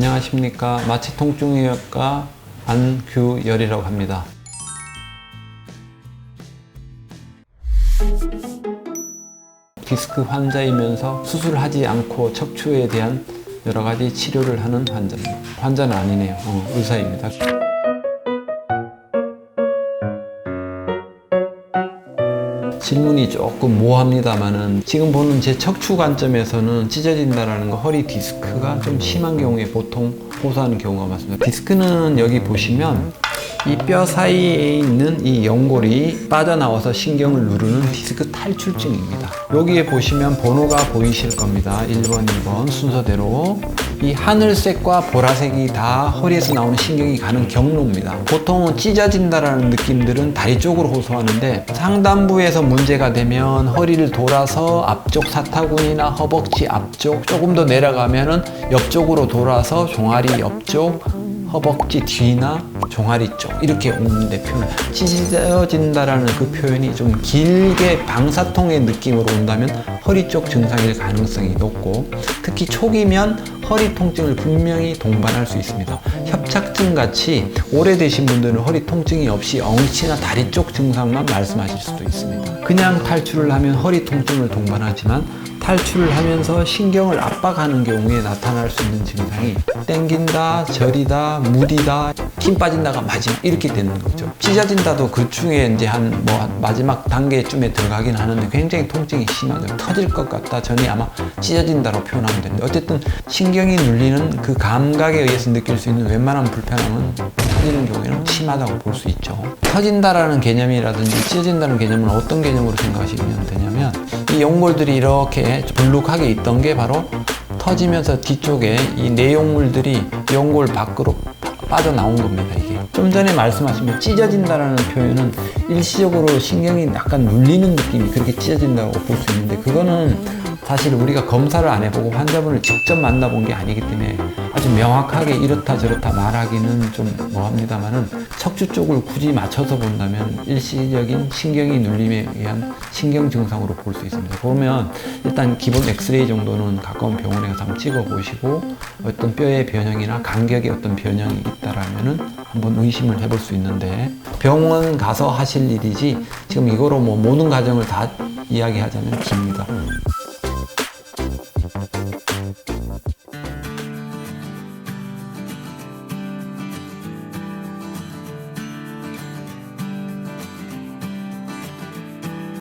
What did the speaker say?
안녕하십니까 마취통증의학과 안규열이라고 합니다. 디스크 환자이면서 수술하지 않고 척추에 대한 여러 가지 치료를 하는 환자입니다. 환자는 아니네요. 어, 의사입니다. 질문이 조금 모호합니다만은 지금 보는 제 척추 관점에서는 찢어진다라는 거 허리 디스크가 좀 심한 경우에 보통 호소하는 경우가 많습니다. 디스크는 여기 보시면 이 뼈 사이에 있는 이 연골이 빠져나와서 신경을 누르는 디스크 탈출증입니다. 여기에 보시면 번호가 보이실 겁니다. 1번, 2번 순서대로 이 하늘색과 보라색이 다 허리에서 나오는 신경이 가는 경로입니다. 보통은 찢어진다라는 느낌들은 다리 쪽으로 호소하는데 상단부에서 문제가 되면 허리를 돌아서 앞쪽 사타구니나 허벅지 앞쪽 조금 더 내려가면은 옆쪽으로 돌아서 종아리 옆쪽 허벅지 뒤나 종아리 쪽 이렇게 오는데 표현 찢어진다라는 그 표현이 좀 길게 방사통의 느낌으로 온다면 허리 쪽 증상일 가능성이 높고 특히 초기면 허리 통증을 분명히 동반할 수 있습니다. 협착증 같이 오래되신 분들은 허리 통증이 없이 엉치나 다리 쪽 증상만 말씀하실 수도 있습니다. 그냥 탈출을 하면 허리 통증을 동반하지만 탈출을 하면서 신경을 압박하는 경우에 나타날 수 있는 증상이 땡긴다, 저리다, 무디다, 힘 빠진다가 마지막 이렇게 되는 거죠. 찢어진다도 그 중에 이제 한 뭐 마지막 단계쯤에 들어가긴 하는데 굉장히 통증이 심하죠. 터질 것 같다. 전이 아마 찢어진다로 표현하면 되는데 어쨌든 신경이 눌리는 그 감각에 의해서 느낄 수 있는 웬만한 불편함은 터지는 경우에는 심하다고 볼 수 있죠. 터진다라는 개념이라든지 찢어진다는 개념은 어떤 개념으로 생각하시면 되냐면 이 연골들이 이렇게 불룩하게 있던 게 바로 터지면서 뒤쪽에 이 내용물들이 연골 밖으로 빠져나온 겁니다, 이게. 좀 전에 말씀하신 게 찢어진다라는 표현은 일시적으로 신경이 약간 눌리는 느낌이 그렇게 찢어진다고 볼 수 있는데 그거는 사실 우리가 검사를 안 해보고 환자분을 직접 만나본 게 아니기 때문에 아주 명확하게 이렇다 저렇다 말하기는 좀 뭐합니다만은 척추 쪽을 굳이 맞춰서 본다면 일시적인 신경이 눌림에 의한 신경 증상으로 볼 수 있습니다. 보면 일단 기본 엑스레이 정도는 가까운 병원에 가서 한번 찍어 보시고 어떤 뼈의 변형이나 간격의 어떤 변형이 있다라면은 한번 의심을 해볼 수 있는데 병원 가서 하실 일이지 지금 이거로 뭐 모든 과정을 다 이야기하자면 깁니다. Thank you.